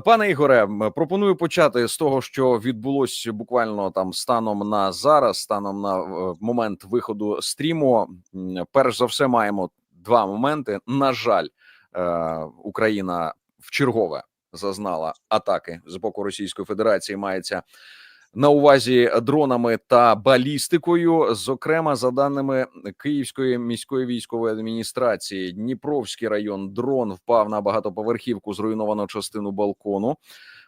Пане Ігоре, пропоную почати з того, що відбулось буквально там станом на зараз, станом на е, момент виходу стріму. Перш за все, маємо два моменти. На жаль, Україна в чергове зазнала атаки з боку Російської Федерації. Мається на увазі дронами та балістикою. Зокрема, за даними Київської міської військової адміністрації, Дніпровський район дрон впав на багатоповерхівку, зруйновано частину балкону.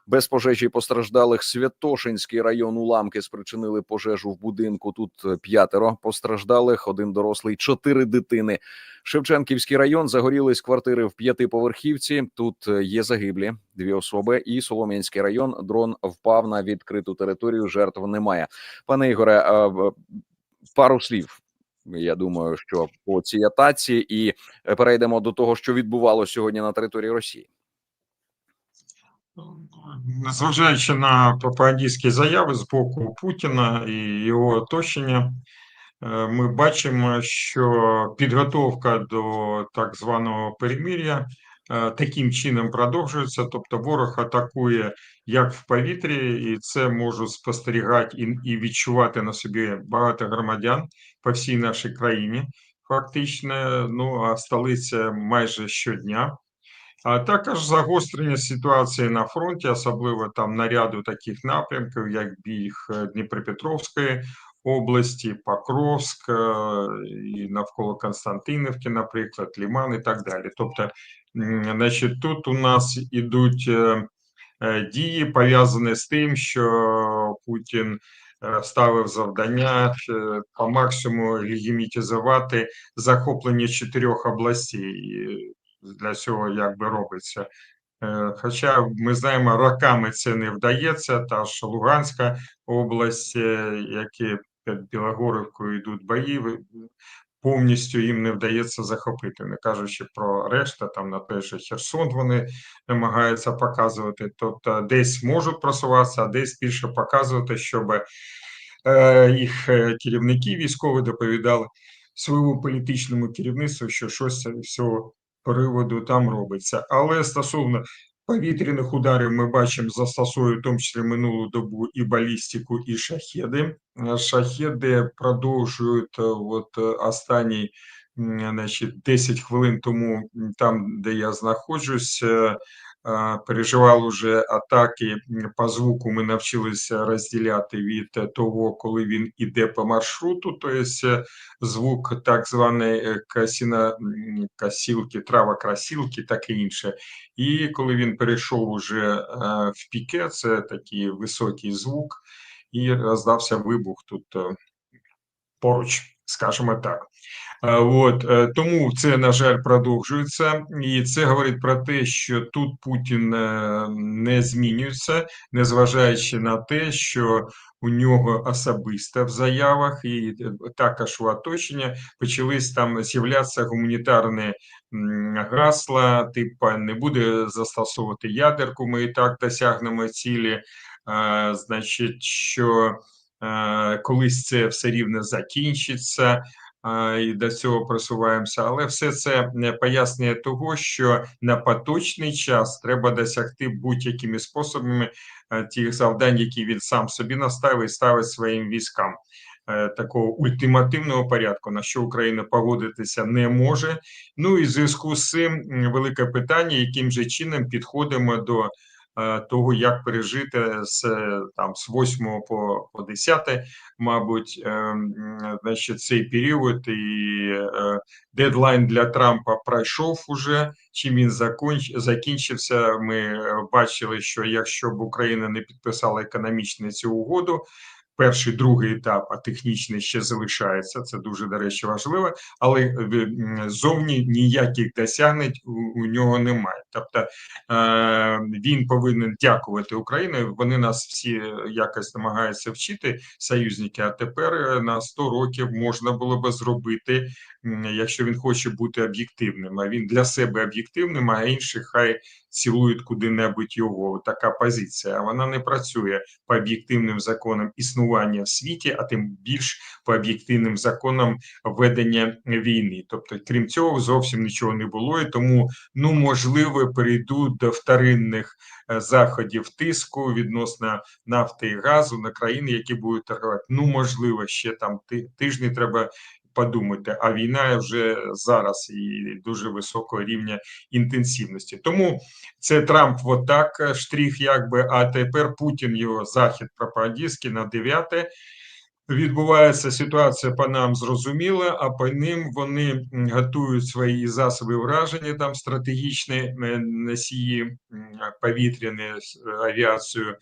Без пожежі постраждалих Святошинський район уламки спричинили пожежу в будинку. Тут е, п'ятеро постраждалих, один дорослий, чотири дитини. Шевченківський район загорілись квартири в п'ятиповерхівці. Тут е, є загиблі дві особи. І Солом'янський район дрон впав на відкриту територію. Жертв немає. Пане Ігоре, пару слів. Я думаю, що по цій атаці, і е, перейдемо до того, що відбувалося сьогодні на території Росії. Незважаючи на пропагандистські заяви з боку Путіна і його оточення, е, ми бачимо, що підготовка до так званого перемир'я е, таким чином продовжується. Тобто ворог атакує як в повітрі, і це можуть спостерігати і, і відчувати на собі багато громадян по всій нашій країні. Фактично, ну а столиця майже щодня. А також загострення ситуації на фронті, особливо там на ряду таких напрямків, як біг е, Дніпропетровської області, Покровськ е, і навколо Константинівки, наприклад, Ліман і так далі. Тобто, значить, тут у нас ідуть е, дії пов'язані з тим, що Путін ставив завдання по максимуму легімітизувати захоплення чотирьох областей. Для цього якби робиться. Е, Хоча ми знаємо, роками це не вдається. Та ж Луганська область, е, які під Білогорівкою йдуть бої, повністю їм не вдається захопити, не кажучи про решта, там на той же Херсон вони намагаються показувати. Тобто десь можуть просуватися, а десь більше показувати, щоб е, їх керівники військові доповідали своєму політичному керівництву, що щось з цього приводу там робиться. Але стосовно повітряних ударів, ми бачимо, застосовують в тому числі минулу добу і балістику, і шахеди. Е, Шахеди продовжують е, от е, останній. Значить, 10 хвилин тому, там, де я знаходжусь, переживав уже атаки по звуку. Ми навчилися розділяти від того, коли він іде по маршруту, тобто звук так званої е, касіна касілки, трава красілки, таке інше. І коли він перейшов уже е, в піке, це такий високий звук, і роздався вибух тут поруч, скажімо так. Е, От е, тому це на жаль продовжується, і це говорить про те, що тут Путін е, не змінюється, незважаючи на те, що у нього особисто в заявах і також у оточення почались там з'являтися гуманітарні гасла, типу не буде застосовувати ядерку. Ми і так досягнемо цілі. Значить, що колись це все рівно закінчиться а, і до цього просуваємося, але все це не пояснює того, що на поточний час треба досягти будь-якими способами е, тих завдань, які він сам собі наставив і ставить своїм військам. Е, Такого ультимативного порядку, на що Україна погодитися не може. Ну і в зв'язку з цим велике питання, яким же чином підходимо до е, того, як пережити з е, там з 8 по, по 10 мабуть, е, значить, цей період і е, дедлайн для Трампа пройшов уже. Чим він закінчився? Ми е, бачили, що якщо б Україна не підписала економічну цю угоду. Перший другий етап, а технічний ще залишається. Це дуже до речі важливо, але е, зовні ніяких досягнень у, у нього немає. Тобто е, він повинен дякувати Україні. Вони нас всі е, якось намагаються вчити союзники. А тепер е, на 100 років можна було би зробити, якщо він хоче бути об'єктивним. А він для себе об'єктивним, а інших хай цілують куди-небудь його. Така позиція. Вона не працює по об'єктивним законам існування в світі, а тим більш по об'єктивним законам ведення війни. Тобто, крім цього, зовсім нічого не було, і тому ну можливо перейдуть до вторинних е, заходів тиску відносно нафти і газу на країни, які будуть торгувати. Ну можливо, ще там тижні треба. Подумати, а війна вже зараз і дуже високого рівня інтенсивності. Тому це Трамп отак е, штрих, якби. А тепер Путін його захід пропагандистський на 9 Відбувається ситуація по нам зрозуміла, а по ним вони готують свої засоби враження, там стратегічні е, носії повітряні авіацію е,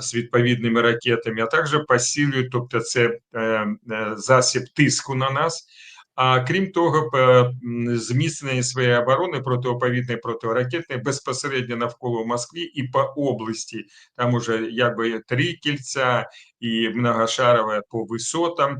з відповідними ракетами, а також посилюють, тобто це е, е, засіб тиску на нас. А крім того, зміцнення своєї оборони протиповітної, протиракетної безпосередньо навколо Москві і по області. Там уже якби три кільця і многошарове по висотам.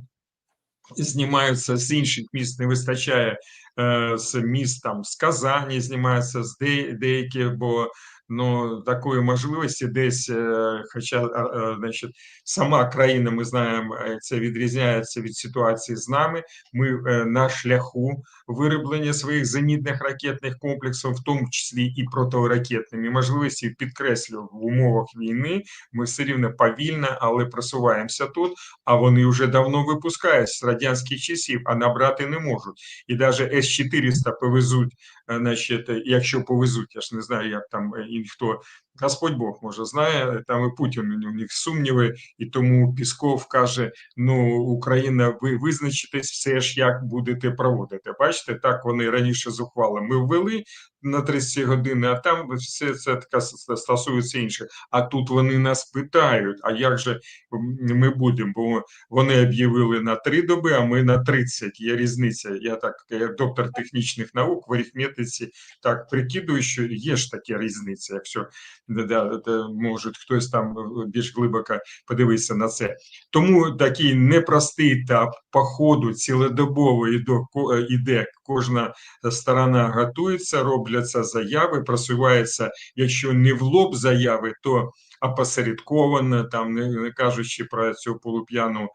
Знімаються з інших міст, не вистачає е, з міст там з Казані, знімаються з де, деяких, бо ну такої можливості десь, е, хоча е, е, значить, сама країна, ми знаємо, це відрізняється від ситуації з нами. Ми на шляху вироблення своїх зенітних ракетних комплексів, в тому числі і протиракетними можливості, підкреслю в умовах війни. Ми все рівно повільно, але просуваємося тут. А вони вже давно випускають з радянських часів, а набрати не можуть. І навіть С-400 повезуть, е, значить, е, якщо повезуть, я ж не знаю, як там е, і хто. Господь Бог може знає, там і Путін у них сумніви, і тому Пісков каже: ну Україна, ви визначитесь все ж, як будете проводити. Бачите, так вони раніше зухвали. Ми ввели на 30 години, а там все це така стосується інших. А тут вони нас питають: а як же ми будемо? Бо вони об'явили на 3 доби, а ми на 30. Є різниця. Я так, як доктор технічних наук в арифметиці, так прикидую, що є ж таке різниця, якщо да, да, може хтось там більш глибоко подивитися на це. Тому такий непростий етап по ходу цілодобово іде кожна сторона готується, робляться заяви, просуваються, якщо не в лоб заяви, то опосередковано, там не, кажучи про цю полуп'яну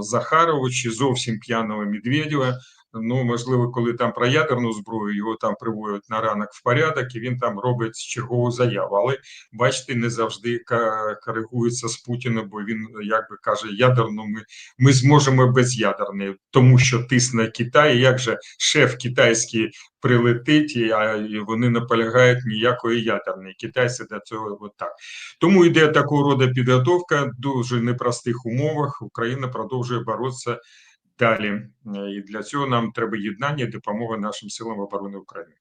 Захарову чи зовсім п'яного Медведєва. Ну, можливо, коли там про ядерну зброю його там приводять на ранок в порядок, і він там робить чергову заяву. Але бачите, не завжди коригується з Путіним, бо він якби каже, ядерну ми, ми зможемо без ядерної, тому що тисне Китай. Як же шеф китайський прилетить, і, вони наполягають ніякої ядерної. Китайці до цього от так. Тому йде такого роду підготовка дуже непростих умовах. Україна продовжує боротися далі. Е, І для цього нам треба єднання і допомога нашим силам оборони України.